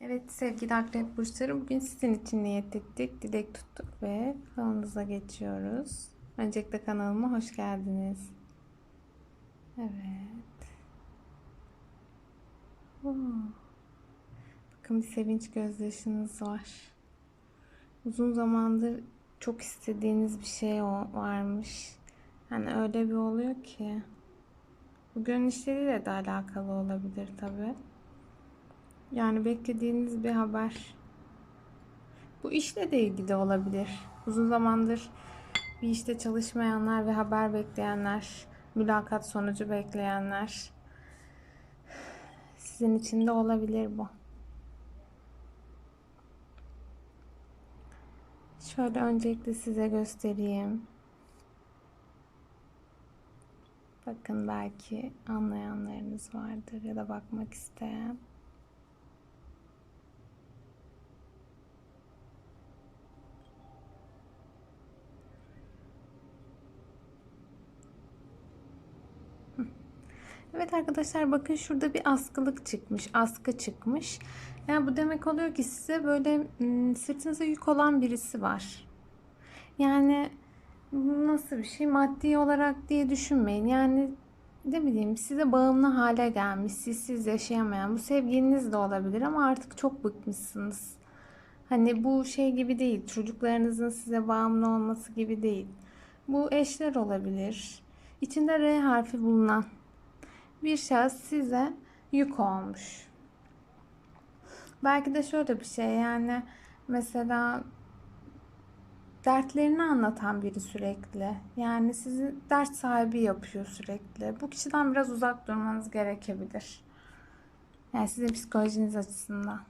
Evet sevgili akrep burçları bugün sizin için niyet ettik, dilek tuttuk ve falımıza geçiyoruz. Öncelikle kanalıma hoş geldiniz. Evet. Bakın bir sevinç gözyaşınız var. Uzun zamandır çok istediğiniz bir şey varmış. Yani öyle bir oluyor ki. Bu gönül işleriyle de alakalı olabilir tabii. Yani beklediğiniz bir haber. Bu işle de ilgili olabilir. Uzun zamandır bir işte çalışmayanlar ve haber bekleyenler, mülakat sonucu bekleyenler. Sizin için de olabilir bu. Şöyle öncelikle size göstereyim. Bakın belki anlayanlarınız vardır ya da bakmak isteyen. Evet arkadaşlar bakın şurada bir askılık çıkmış. Askı çıkmış. Yani bu demek oluyor ki size böyle ım, sırtınıza yük olan birisi var. Yani nasıl bir şey? Maddi olarak diye düşünmeyin. Yani ne bileyim size bağımlı hale gelmiş. Sizsiz yaşayamayan. Bu sevgiliniz de olabilir ama artık çok bıkmışsınız. Hani bu şey gibi değil. Çocuklarınızın size bağımlı olması gibi değil. Bu eşler olabilir. İçinde R harfi bulunan bir şahıs size yük olmuş. Belki de şöyle bir şey yani mesela dertlerini anlatan biri sürekli. Yani sizi dert sahibi yapıyor sürekli. Bu kişiden biraz uzak durmanız gerekebilir. Yani sizin psikolojiniz açısından.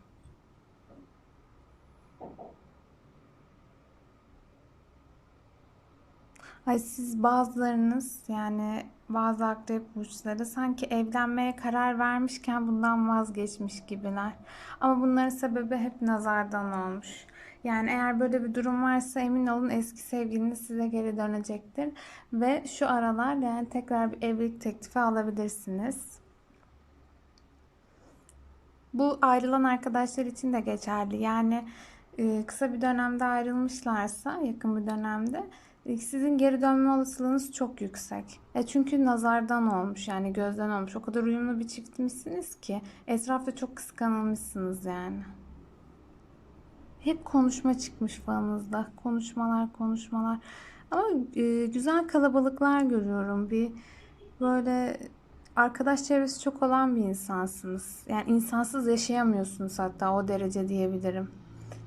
Ay siz bazılarınız yani bazı akrep burçları sanki evlenmeye karar vermişken bundan vazgeçmiş gibiler. Ama bunların sebebi hep nazardan olmuş. Yani eğer böyle bir durum varsa emin olun eski sevgiliniz size geri dönecektir. Ve şu aralar yani tekrar bir evlilik teklifi alabilirsiniz. Bu ayrılan arkadaşlar için de geçerli. Yani e, kısa bir dönemde ayrılmışlarsa, yakın bir dönemde sizin geri dönme olasılığınız çok yüksek. E çünkü nazardan olmuş yani gözden olmuş. O kadar uyumlu bir çiftmişsiniz ki etrafta çok kıskanılmışsınız yani. Hep konuşma çıkmış falınızda. Konuşmalar, konuşmalar. Ama e, güzel kalabalıklar görüyorum. Bir böyle arkadaş çevresi çok olan bir insansınız. Yani insansız yaşayamıyorsunuz hatta o derece diyebilirim.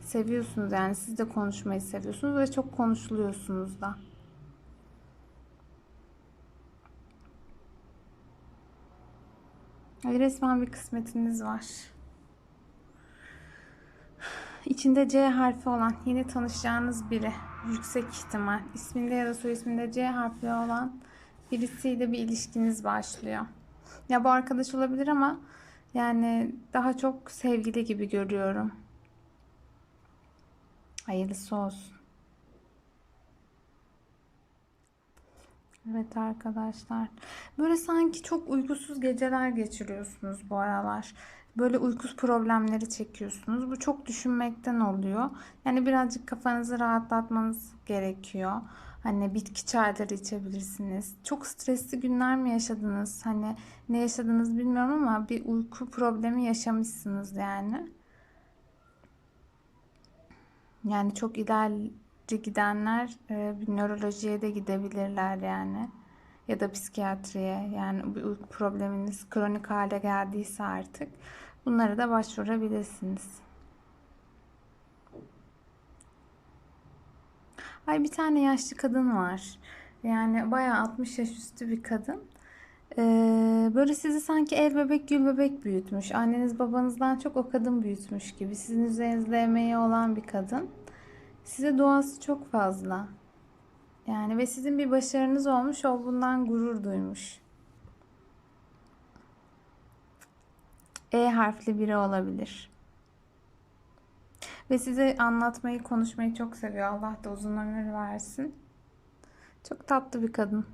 Seviyorsunuz yani siz de konuşmayı seviyorsunuz ve çok konuşuluyorsunuz da. Ay, Resmen bir kısmetiniz var. İçinde C harfi olan yeni tanışacağınız biri. Yüksek ihtimal. isminde ya da soy isminde C harfi olan birisiyle bir ilişkiniz başlıyor. Ya bu arkadaş olabilir ama yani daha çok sevgili gibi görüyorum. Hayırlısı olsun. Evet arkadaşlar. Böyle sanki çok uykusuz geceler geçiriyorsunuz bu aralar. Böyle uyku problemleri çekiyorsunuz. Bu çok düşünmekten oluyor. Yani birazcık kafanızı rahatlatmanız gerekiyor. Hani bitki çayları içebilirsiniz. Çok stresli günler mi yaşadınız? Hani ne yaşadınız bilmiyorum ama bir uyku problemi yaşamışsınız yani. Yani çok ileri gidenler e, bir nörolojiye de gidebilirler yani. Ya da psikiyatriye yani bir probleminiz kronik hale geldiyse artık bunlara da başvurabilirsiniz. Ay bir tane yaşlı kadın var. Yani bayağı 60 yaş üstü bir kadın. Ee, böyle sizi sanki el bebek gül bebek büyütmüş. Anneniz babanızdan çok o kadın büyütmüş gibi. Sizin üzerinizde emeği olan bir kadın. Size duası çok fazla. Yani ve sizin bir başarınız olmuş, o bundan gurur duymuş. E harfli biri olabilir. Ve size anlatmayı, konuşmayı çok seviyor. Allah da uzun ömür versin. Çok tatlı bir kadın.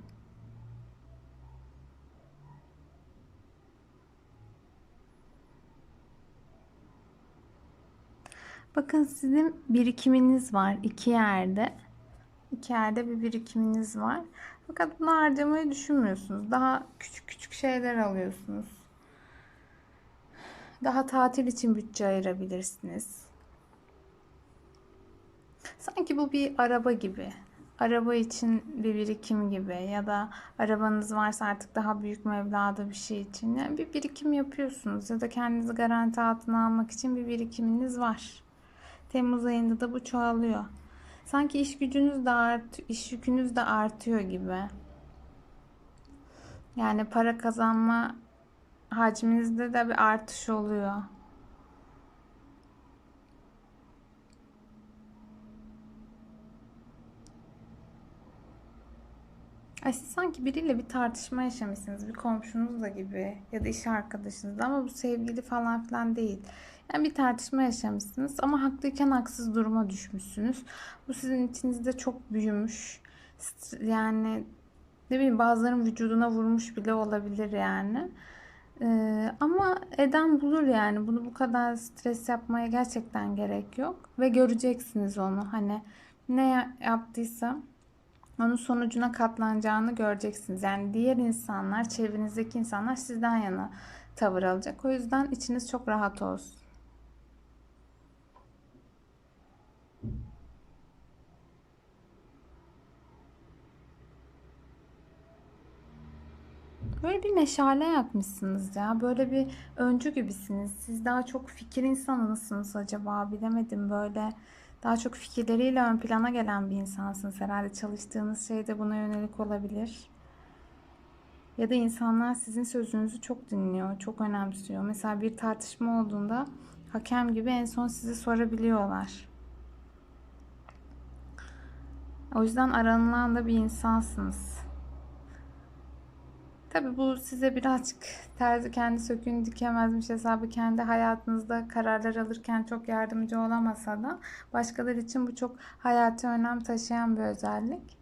Bakın sizin birikiminiz var iki yerde. İki yerde bir birikiminiz var. Fakat bunu harcamayı düşünmüyorsunuz. Daha küçük küçük şeyler alıyorsunuz. Daha tatil için bütçe ayırabilirsiniz. Sanki bu bir araba gibi. Araba için bir birikim gibi ya da arabanız varsa artık daha büyük meblağda bir şey için. Yani bir birikim yapıyorsunuz ya da kendinizi garanti altına almak için bir birikiminiz var. Temmuz ayında da bu çoğalıyor. Sanki iş gücünüz de art, iş yükünüz de artıyor gibi. Yani para kazanma hacminizde de bir artış oluyor. Ay siz sanki biriyle bir tartışma yaşamışsınız. Bir komşunuzla gibi ya da iş arkadaşınızla ama bu sevgili falan filan değil. Yani bir tartışma yaşamışsınız ama haklıyken haksız duruma düşmüşsünüz. Bu sizin içinizde çok büyümüş. Yani ne bileyim bazıların vücuduna vurmuş bile olabilir yani. Ee, ama eden bulur yani. Bunu bu kadar stres yapmaya gerçekten gerek yok. Ve göreceksiniz onu. Hani ne ya- yaptıysa onun sonucuna katlanacağını göreceksiniz. Yani diğer insanlar, çevrenizdeki insanlar sizden yana tavır alacak. O yüzden içiniz çok rahat olsun. Böyle bir meşale yakmışsınız ya. Böyle bir öncü gibisiniz. Siz daha çok fikir insanı mısınız acaba? Bilemedim böyle. Daha çok fikirleriyle ön plana gelen bir insansınız herhalde. Çalıştığınız şey de buna yönelik olabilir. Ya da insanlar sizin sözünüzü çok dinliyor, çok önemsiyor. Mesela bir tartışma olduğunda hakem gibi en son sizi sorabiliyorlar. O yüzden aranılan da bir insansınız. Tabii bu size birazcık terzi kendi söküğünü dikemezmiş hesabı kendi hayatınızda kararlar alırken çok yardımcı olamasa da başkaları için bu çok hayati önem taşıyan bir özellik.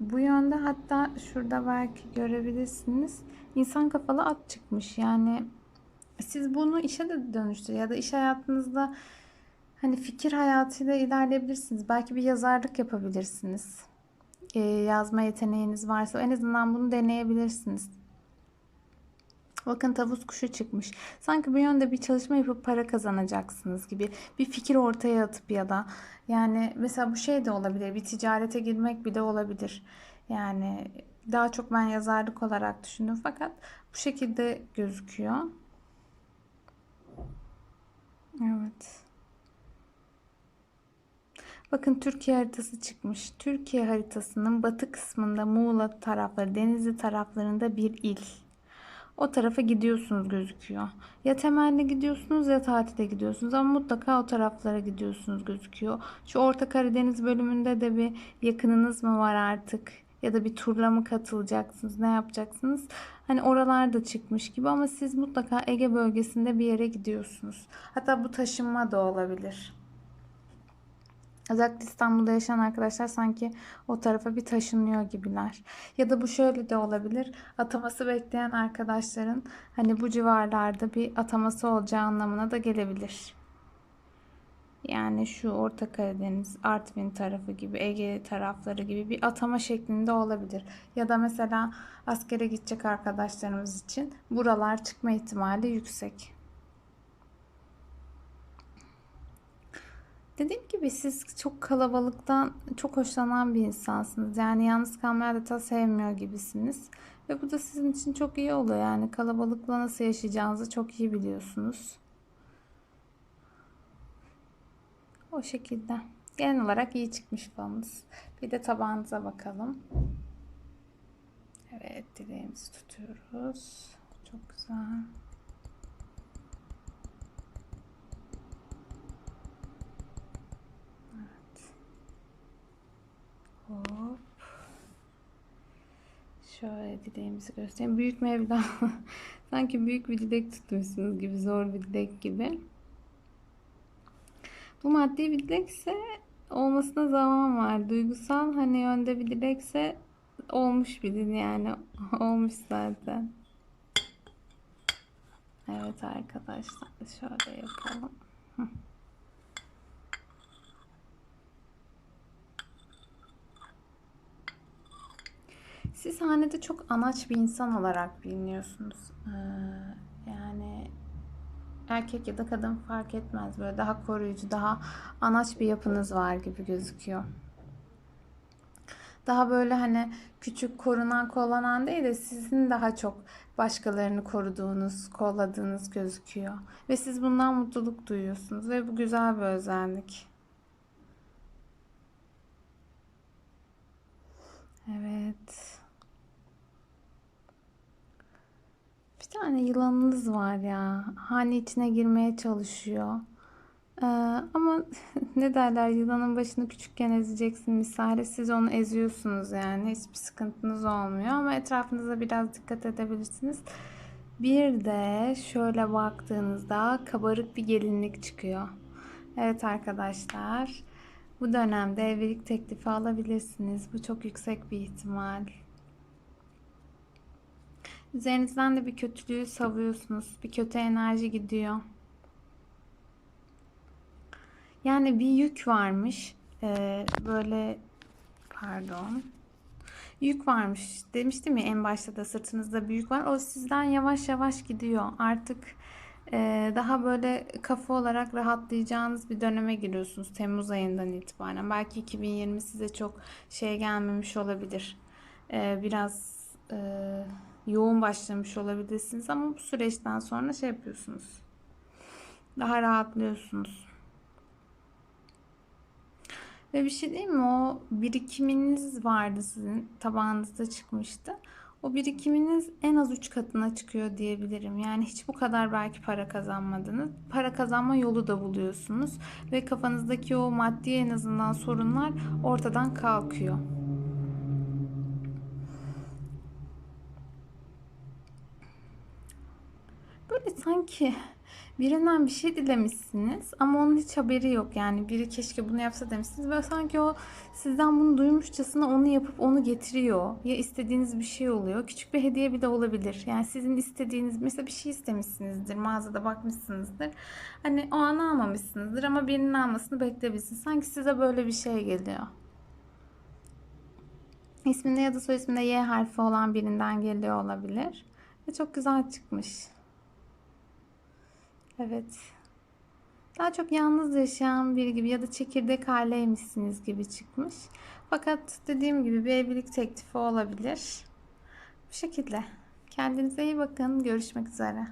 Bu yönde hatta şurada belki görebilirsiniz. İnsan kafalı at çıkmış. Yani siz bunu işe de dönüştür ya da iş hayatınızda hani fikir hayatıyla ilerleyebilirsiniz. Belki bir yazarlık yapabilirsiniz. Ee, yazma yeteneğiniz varsa en azından bunu deneyebilirsiniz. Bakın tavus kuşu çıkmış. Sanki bu yönde bir çalışma yapıp para kazanacaksınız gibi. Bir fikir ortaya atıp ya da yani mesela bu şey de olabilir. Bir ticarete girmek bile olabilir. Yani daha çok ben yazarlık olarak düşündüm fakat bu şekilde gözüküyor. Evet. Bakın Türkiye haritası çıkmış. Türkiye haritasının batı kısmında Muğla tarafları, Denizli taraflarında bir il. O tarafa gidiyorsunuz gözüküyor. Ya temelli gidiyorsunuz ya tatile gidiyorsunuz ama mutlaka o taraflara gidiyorsunuz gözüküyor. Şu Orta Karadeniz bölümünde de bir yakınınız mı var artık? Ya da bir turla mı katılacaksınız? Ne yapacaksınız? Hani oralarda çıkmış gibi ama siz mutlaka Ege bölgesinde bir yere gidiyorsunuz. Hatta bu taşınma da olabilir. Özellikle İstanbul'da yaşayan arkadaşlar sanki o tarafa bir taşınıyor gibiler. Ya da bu şöyle de olabilir. Ataması bekleyen arkadaşların hani bu civarlarda bir ataması olacağı anlamına da gelebilir. Yani şu Orta Karadeniz, Artvin tarafı gibi, Ege tarafları gibi bir atama şeklinde olabilir. Ya da mesela askere gidecek arkadaşlarımız için buralar çıkma ihtimali yüksek. Dediğim gibi siz çok kalabalıktan çok hoşlanan bir insansınız. Yani yalnız kalmayı adeta sevmiyor gibisiniz. Ve bu da sizin için çok iyi oluyor. Yani kalabalıkla nasıl yaşayacağınızı çok iyi biliyorsunuz. O şekilde. Genel olarak iyi çıkmış falınız. Bir de tabağınıza bakalım. Evet dileğimizi tutuyoruz. Çok güzel. Hop. Şöyle dileğimizi göstereyim. Büyük Mevla. Sanki büyük bir dilek tutmuşsunuz gibi. Zor bir dilek gibi. Bu maddi bir dilekse olmasına zaman var. Duygusal hani yönde bir dilekse olmuş bir yani. olmuş zaten. Evet arkadaşlar şöyle yapalım. Siz hanede çok anaç bir insan olarak biliniyorsunuz. Ee, yani erkek ya da kadın fark etmez. Böyle daha koruyucu, daha anaç bir yapınız var gibi gözüküyor. Daha böyle hani küçük korunan kollanan değil de sizin daha çok başkalarını koruduğunuz, kolladığınız gözüküyor. Ve siz bundan mutluluk duyuyorsunuz ve bu güzel bir özellik. Evet. Tane yılanınız var ya. Hane içine girmeye çalışıyor. Ee, ama ne derler yılanın başını küçükken ezeceksin misali siz onu eziyorsunuz yani hiçbir sıkıntınız olmuyor ama etrafınıza biraz dikkat edebilirsiniz. Bir de şöyle baktığınızda kabarık bir gelinlik çıkıyor. Evet arkadaşlar bu dönemde evlilik teklifi alabilirsiniz. Bu çok yüksek bir ihtimal. Üzerinizden de bir kötülüğü savuyorsunuz. Bir kötü enerji gidiyor. Yani bir yük varmış. Ee, böyle pardon. Yük varmış. Demiştim ya en başta da sırtınızda bir yük var. O sizden yavaş yavaş gidiyor. Artık e, daha böyle kafa olarak rahatlayacağınız bir döneme giriyorsunuz Temmuz ayından itibaren. Belki 2020 size çok şey gelmemiş olabilir. Ee, biraz e, yoğun başlamış olabilirsiniz ama bu süreçten sonra şey yapıyorsunuz. Daha rahatlıyorsunuz. Ve bir şey değil mi? O birikiminiz vardı sizin tabağınızda çıkmıştı. O birikiminiz en az 3 katına çıkıyor diyebilirim. Yani hiç bu kadar belki para kazanmadınız. Para kazanma yolu da buluyorsunuz. Ve kafanızdaki o maddi en azından sorunlar ortadan kalkıyor. Böyle sanki birinden bir şey dilemişsiniz ama onun hiç haberi yok. Yani biri keşke bunu yapsa demişsiniz. Böyle sanki o sizden bunu duymuşçasına onu yapıp onu getiriyor. Ya istediğiniz bir şey oluyor. Küçük bir hediye bile olabilir. Yani sizin istediğiniz mesela bir şey istemişsinizdir. Mağazada bakmışsınızdır. Hani o an almamışsınızdır ama birinin almasını beklemişsiniz. Sanki size böyle bir şey geliyor. İsminde ya da soy isminde Y harfi olan birinden geliyor olabilir. Ve çok güzel çıkmış. Evet. Daha çok yalnız yaşayan biri gibi ya da çekirdek aileymişsiniz gibi çıkmış. Fakat dediğim gibi bir evlilik teklifi olabilir. Bu şekilde. Kendinize iyi bakın. Görüşmek üzere.